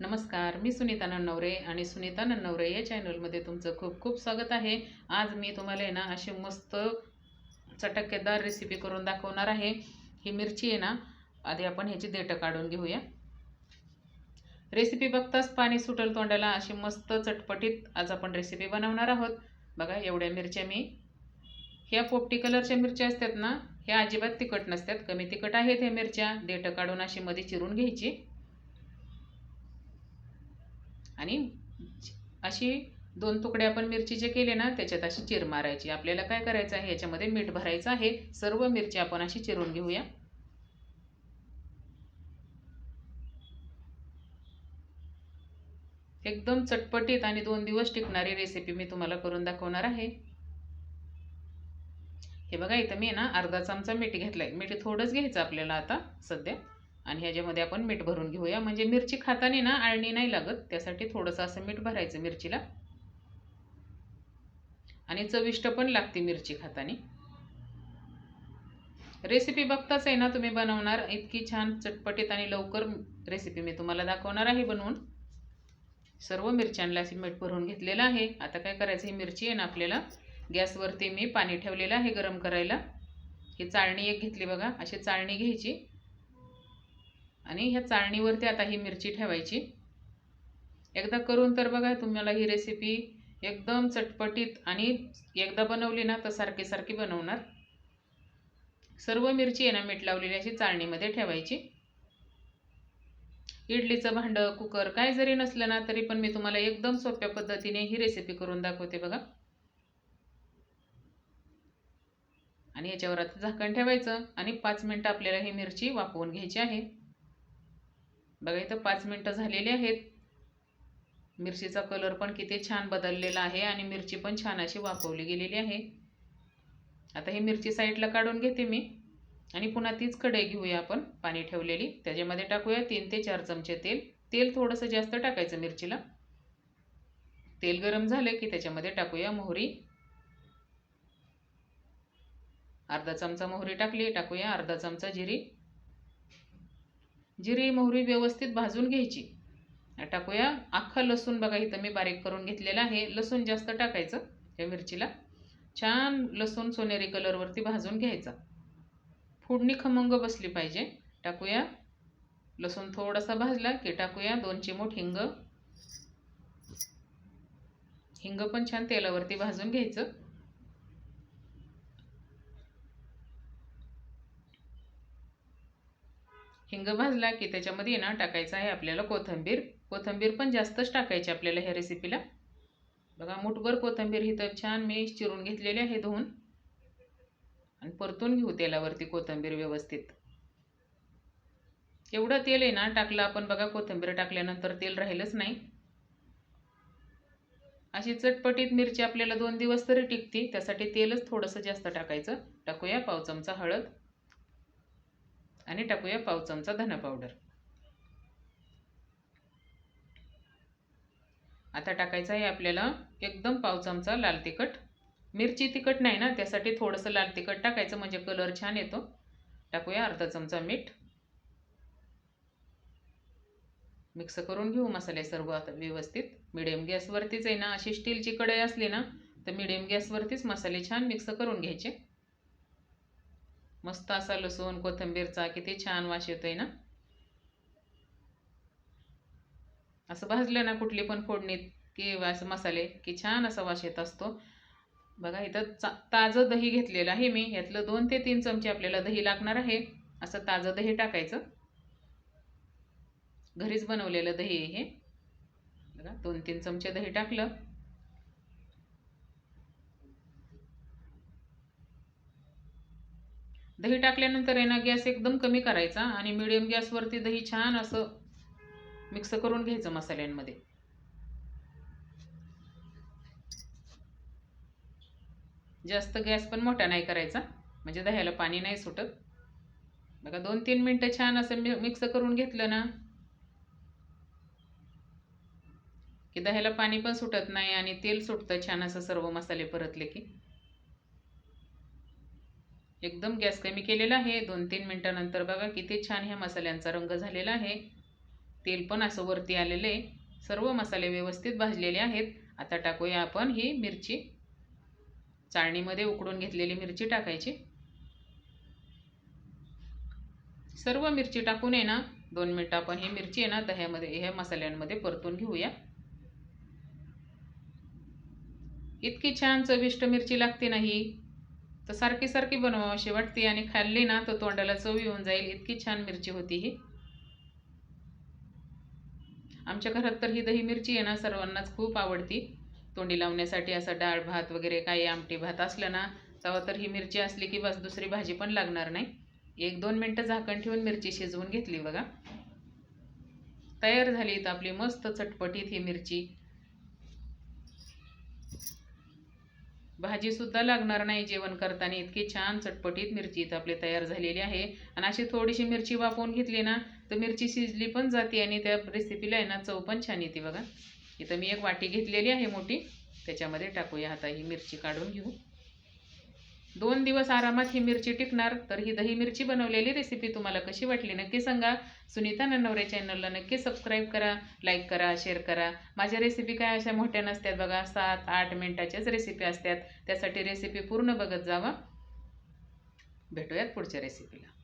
नमस्कार मी सुनीता नन्नवरे आणि सुनीता नन्नवरे या चॅनलमध्ये तुमचं खूप खूप स्वागत आहे. आज मी तुम्हाला आहे ना अशी मस्त चटकेदार रेसिपी करून दाखवणार आहे. ही मिरची आहे ना आधी आपण ह्याची देठं काढून घेऊया. रेसिपी बघताच पाणी सुटल तोंडाला अशी मस्त चटपटीत आज आपण रेसिपी बनवणार आहोत. बघा एवढ्या मिरच्या मी ह्या पोपटी कलरच्या मिरच्या असतात ना ह्या अजिबात तिखट नसतात कमी तिखट आहेत ह्या मिरच्या. देठं काढून अशी मध्ये चिरून घ्यायची. आणि अशी दोन तुकडे आपण मिरचीचे केले ना त्याच्यात अशी चिर मारायची. आपल्याला काय करायचं आहे? याच्यामध्ये मीठ भरायचं आहे. सर्व मिरची आपण अशी चिरून घेऊया. एकदम चटपटीत आणि दोन दिवस टिकणारी रेसिपी मी तुम्हाला करून दाखवणार आहे. हे बघा इथं मी ना अर्धा चमचा मीठ घेतलंय. मीठ थोडंच घ्यायचं आपल्याला आता सध्या. आणि ह्याच्यामध्ये आपण मीठ भरून घेऊया. म्हणजे मिरची खाताना ना आळणी नाही लागत. त्यासाठी थोडंसं असं मीठ भरायचं मिरचीला. आणि चविष्ट पण लागते मिरची खाताना. रेसिपी बघताच आहे ना तुम्ही बनवणार. इतकी छान चटपटीत आणि लवकर रेसिपी मी तुम्हाला दाखवणार आहे बनवून. सर्व मिरच्यांना अशी मीठ भरून घेतलेलं आहे. आता काय करायचं? ही मिरची आहे ना आपल्याला. गॅसवरती मी पाणी ठेवलेलं आहे गरम करायला. ही चाळणी एक घेतली बघा. अशी चाळणी घ्यायची. आणि ह्या चाळणीवरती आता ही मिरची ठेवायची. एकदा करून तर बघा तुम्हाला ही रेसिपी एकदम चटपटीत आणि एकदा बनवली ना तर सारखी सारखी बनवणार. सर्व मिरची आहे ना मीठ लावलेली अशी चाळणीमध्ये ठेवायची. इडलीचं भांडं कुकर काय जरी नसलं ना तरी पण मी तुम्हाला एकदम सोप्या पद्धतीने ही रेसिपी करून दाखवते बघा. आणि याच्यावर आता झाकण ठेवायचं आणि पाच मिनटं आपल्याला ही मिरची वाफवून घ्यायची आहे. बघा इथं पाच मिनटं झालेली आहेत. मिरचीचा कलर पण किती छान बदललेला आहे आणि मिरची पण छान अशी वाफवली गेलेली आहे. आता ही मिरची साईडला काढून घेते मी आणि पुन्हा तीच कढई घेऊया आपण पाणी ठेवलेली. त्याच्यामध्ये टाकूया तीन ते चार चमचे तेल. तेल थोडंसं जास्त टाकायचं मिरचीला. तेल गरम झालं की त्याच्यामध्ये टाकूया मोहरी. अर्धा चमचा मोहरी टाकली टाकूया अर्धा चमचा जिरी. जिरी मोहरी व्यवस्थित भाजून घ्यायची. टाकूया. अख्खा लसूण बघा इथं मी बारीक करून घेतलेला आहे. लसूण जास्त टाकायचं या मिरचीला. छान लसूण सोनेरी कलरवरती भाजून घ्यायचा. फोडणी खमंग बसली पाहिजे. टाकूया. लसूण थोडासा भाजला की टाकूया दोन चिमूट हिंग. हिंग पण छान तेलावरती भाजून घ्यायचं. हिंग भाजला की त्याच्यामध्ये ना टाकायचं आहे आपल्याला कोथिंबीर. कोथिंबीर पण जास्तच टाकायची आपल्याला ह्या रेसिपीला बघा मुठभर कोथिंबीर ही तर छान मी चिरून घेतलेली आहे धुवून. आणि परतून घेऊ तेलावरती कोथिंबीर व्यवस्थित. एवढं तेल आहे ना टाकलं आपण बघा कोथिंबीर टाकल्यानंतर तेल राहिलंच नाही. अशी चटपटीत मिरची आपल्याला दोन दिवस तरी टिकते त्यासाठी तेलच थोडंसं जास्त टाकायचं. टाकूया पाव चमचा हळद. आणि टाकूया पाव चमचा धना पावडर आता टाकायचं आहे आपल्याला एकदम पाव चमचा लाल तिखट. मिरची तिखट नाही ना त्यासाठी थोडंसं लाल तिखट टाकायचं म्हणजे कलर छान येतो. टाकूया अर्धा चमचा मीठ. मिक्स करून घेऊ मसाले सर्व आता व्यवस्थित. मिडियम गॅसवरतीच आहे ना अशी स्टीलची कढई असली ना तर मिडियम गॅसवरतीच मसाले छान मिक्स करून घ्यायचे. मस्त असा लसूण कोथिंबीरचा किती छान वास येतोय ना? असं भाजलं ना कुठली पण फोडणीत की असं मसाले की छान असा वास येत असतो. बघा इथं चा ताजं दही घेतलेलं आहे मी. यातलं दोन ते तीन चमचे आपल्याला दही लागणार आहे. असं ताजं दही टाकायचं. घरीच बनवलेलं दही आहे हे. बघा दोन तीन चमचे दही टाकलं. दही टाकल्यानंतर आहे ना गॅस एकदम कमी करायचा आणि मिडियम गॅसवरती दही छान असं मिक्स करून घ्यायचं मसाल्यांमध्ये. जास्त गॅस पण मोठा नाही करायचा म्हणजे दह्याला पाणी नाही सुटत. बघा दोन तीन मिनटं छान असं मिक्स करून घेतलं ना की दह्याला पाणी पण सुटत नाही आणि तेल सुटतं छान असं सर्व मसाले परतले की. एकदम गॅस कमी केलेला आहे. दोन तीन मिनटानंतर बघा किती छान ह्या मसाल्यांचा रंग झालेला आहे. तेल पण असं वरती आलेलं आहे. सर्व मसाले व्यवस्थित भाजलेले आहेत. आता टाकूया आपण ही मिरची. चाळणीमध्ये उकडून घेतलेली मिरची टाकायची. सर्व मिरची टाकून आहे ना दोन मिनटं आपण ही मिरची आहे ना दह्यामध्ये ह्या मसाल्यांमध्ये परतून घेऊया. इतकी छान चविष्ट मिरची लागते नाही तर सारखी सारखी बनवावीशी वाटते आणि खाल्ली ना तर तोंडाला चव येऊन जाईल. इतकी छान मिरची होती ही. आमच्या घरात तर ही दही मिरची आहे ना सर्वांनाच खूप आवडती. तोंडी लावण्यासाठी असं डाळ भात वगैरे काही आमटी भात असलं ना तेव्हा तर ही मिरची असली की बस दुसरी भाजी पण लागणार नाही. एक दोन मिनटं झाकण ठेवून मिरची शिजवून घेतली बघा. तयार झाली तर आपली मस्त चटपटीत ही मिरची. भाजीसुद्धा लागणार नाही जेवण करताना. इतकी छान चटपटीत मिरची इथं आपली तयार झालेली आहे. आणि अशी थोडीशी मिरची वापरून घेतली ना तर मिरची शिजली पण जाते आणि त्या रेसिपीला आहे ना चव पण छान येते बघा. इथं मी एक वाटी घेतलेली आहे मोठी. त्याच्यामध्ये टाकूया. आता ही मिरची काढून घेऊ. दोन दिवस आरामात ही मिरची टिकणार तर ही दही मिरची बनवलेली रेसिपी तुम्हाला कशी वाटली नक्की सांगा. सुनीता नन्नवरे चॅनलला नक्की सबस्क्राईब करा लाईक करा शेअर करा. माझ्या रेसिपी काय अशा मोठ्या नसतात बघा सात आठ मिनटाच्याच रेसिपी असतात. त्यासाठी रेसिपी पूर्ण बघत जावा. भेटूयात पुढच्या रेसिपीला